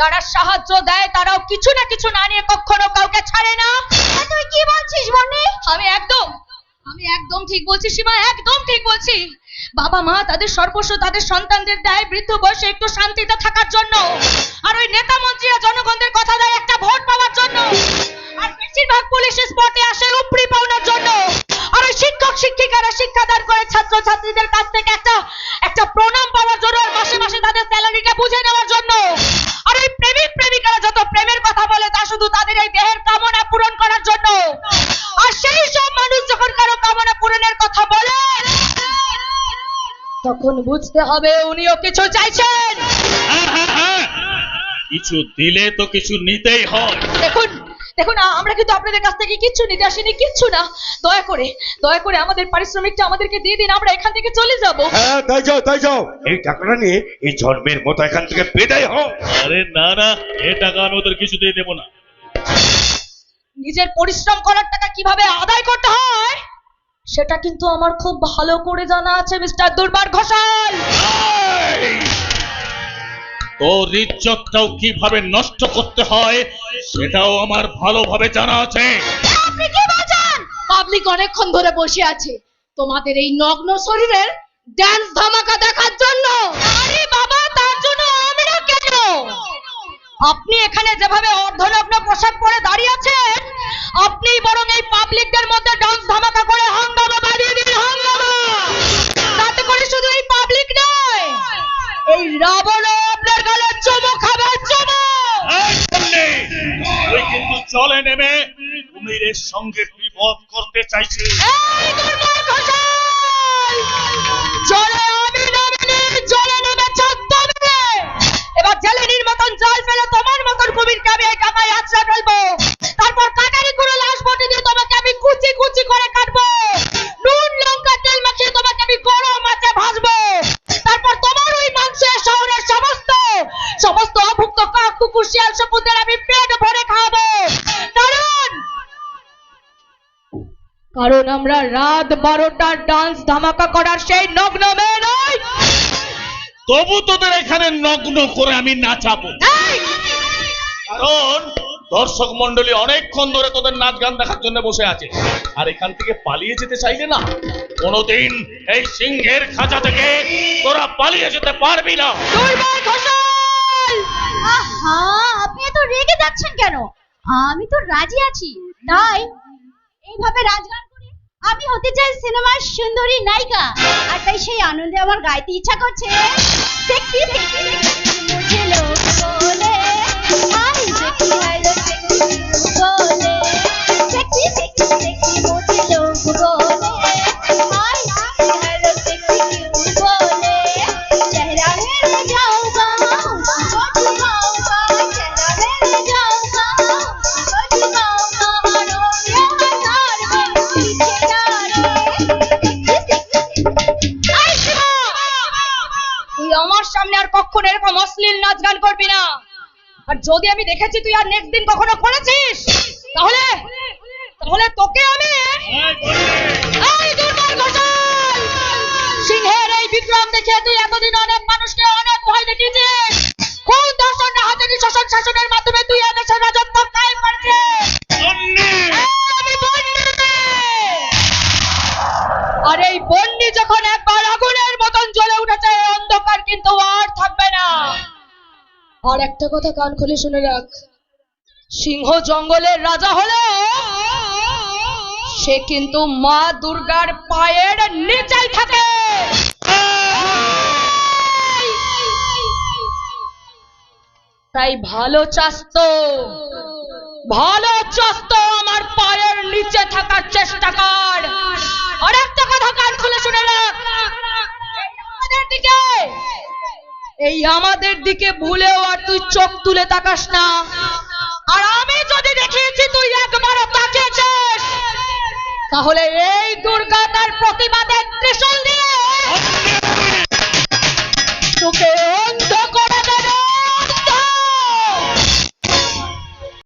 যারা সাহায্য দেয় তারাও কিছু না কিছু না নিয়ে কখনো কাউকে ছাড়ে না। তুই কি বলছিস, বন্নি? আমি একদম আমি একদম ঠিক বলছি, সীমা, একদম ঠিক বলছি। বাবা মা তাদের সর্বস্ব তাদের সন্তানদের দেয় বৃদ্ধ বয়সে একটু শান্তিতে থাকার জন্য। আর ওই নেতা মন্ত্রীরা জনগণদের তখন বুঝতে হবে উনিও কিছু চাইছেন। হ্যাঁ, হ্যাঁ, হ্যাঁ। কিছু দিলে তো কিছু নিতেই হয়। দেখুন দেখুন আমরা কিন্তু আপনাদের কাছ থেকে কিচ্ছু নিতে আসিনি কিচ্ছু না। দয়া করে দয়া করে আমাদের পারিশ্রমিকটা আমাদেরকে দিয়ে দিন আমরা এখান থেকে চলে যাব। হ্যাঁ তাই যাও তাই যাও। এই টাকাটা নিয়ে এই জন্মের মতো এখান থেকে বিদায় হও। আরে না না এ টাকা আমি ওদের কিছু দিয়ে দেবো না। নিজের পরিশ্রম করার টাকা কীভাবে আদায় করতে হয়? সেটা কিন্তু আমার খুব ভালো করে জানা আছে মিস্টার দুর্বার ঘোষাল! তোর ইজ্জতটাও কীভাবে নষ্ট করতে হয় সেটাও আমার ভালোভাবে জানা আছে। আপনি কি বলছেন পাবলিক অনেকক্ষণ ধরে বসে আছে তোমাদের এই নগ্ন শরীরের ড্যান্স ধামাকা দেখার জন্য। আরে বাবা তার জন্য আমরা কেন? আপনি এখানে যেভাবে অর্ধনগ্ন পোশাক পরে দাঁড়িয়ে আছেন আপনি বরং এই পাবলিকদের মধ্যে ডান্স চলে নেমে কুমিরের সঙ্গে বিপদ করতে! জলে জলে জল ফেলব। তারপর করে লাশ দিয়ে তোমাকে আমি করে। নুন, লঙ্কা, তোমাকে আমি গরম। তারপর শহরের সমস্ত সমস্ত অভুক্ত কাক কুকুর শিয়াল শকুনদের আমি পেট ভরে খাওয়াবো কারণ কারণ আমরা রাত বারোটার ডান্স ধামাকা করার সেই নগ্ন মেয়ে নই। তবু তোদের এখানে নগ্ন করে আমি নাচাবো। কারণ দর্শক মন্ডলী অনেকক্ষণ ধরে তোদের নাচ গান দেখার জন্য বসে আছে। আর এখান থেকে পালিয়ে যেতে চাইলে না কোনোদিন এই সিংহের খাঁচা থেকে তোরা পালিয়ে যেতে পারবি না। আহা আপনি এত রেগে যাচ্ছেন কেন? আমি তো রাজি আছি। তাই এইভাবে রাজগান আমি হতে চাই সিনেমার সুন্দরী নায়িকা। আর তাই সেই আনন্দে আমার গাইতে ইচ্ছা করছে। দেখি দেখি মুঝে তুই আমার সামনে আর কখনো এরকম অশ্লীল নাচ গান করবি না। আর যদি আমি দেখেছি তুই আর নেক্সট দিন কখনো করেছিস তাহলে তাহলে তোকে আমি এই দুর্বার ঘোষাল। সিংহের এই বিক্রম দেখে তুই এতদিন অনেক মানুষকে অনেক ভয় দেখিয়েছিস। কোন দর্শন না হাতে শোষণ শাসনের মাধ্যমে তুই এদেশের রাজত্ব কায়েম করেছিস? আর এই বন্যি যখন একবার আগুনের মতন জ্বলে উঠেছে, অন্ধকার কিন্তু আর থাকবে না। আর একটা কথা কান খুলে শুনে রাখ। সিংহ জঙ্গলের রাজা হলো, সে কিন্তু মা দুর্গার পায়ের নিচেই থাকে। তাই ভালো চাস্ত ভালো চাস্ত আমার পায়ের নিচে থাকার চেষ্টা কর। আর একটা কথা কান খুলে শুনে রাখ এই আমাদের দিকে এই আমাদের দিকে ভুলেও আর তুই চোখ তুলে তাকাস না। আর আমি যদি দেখিয়েছি তুই একবারও তাকিয়েছিস তাহলে এই দুর্গা তার দিয়ে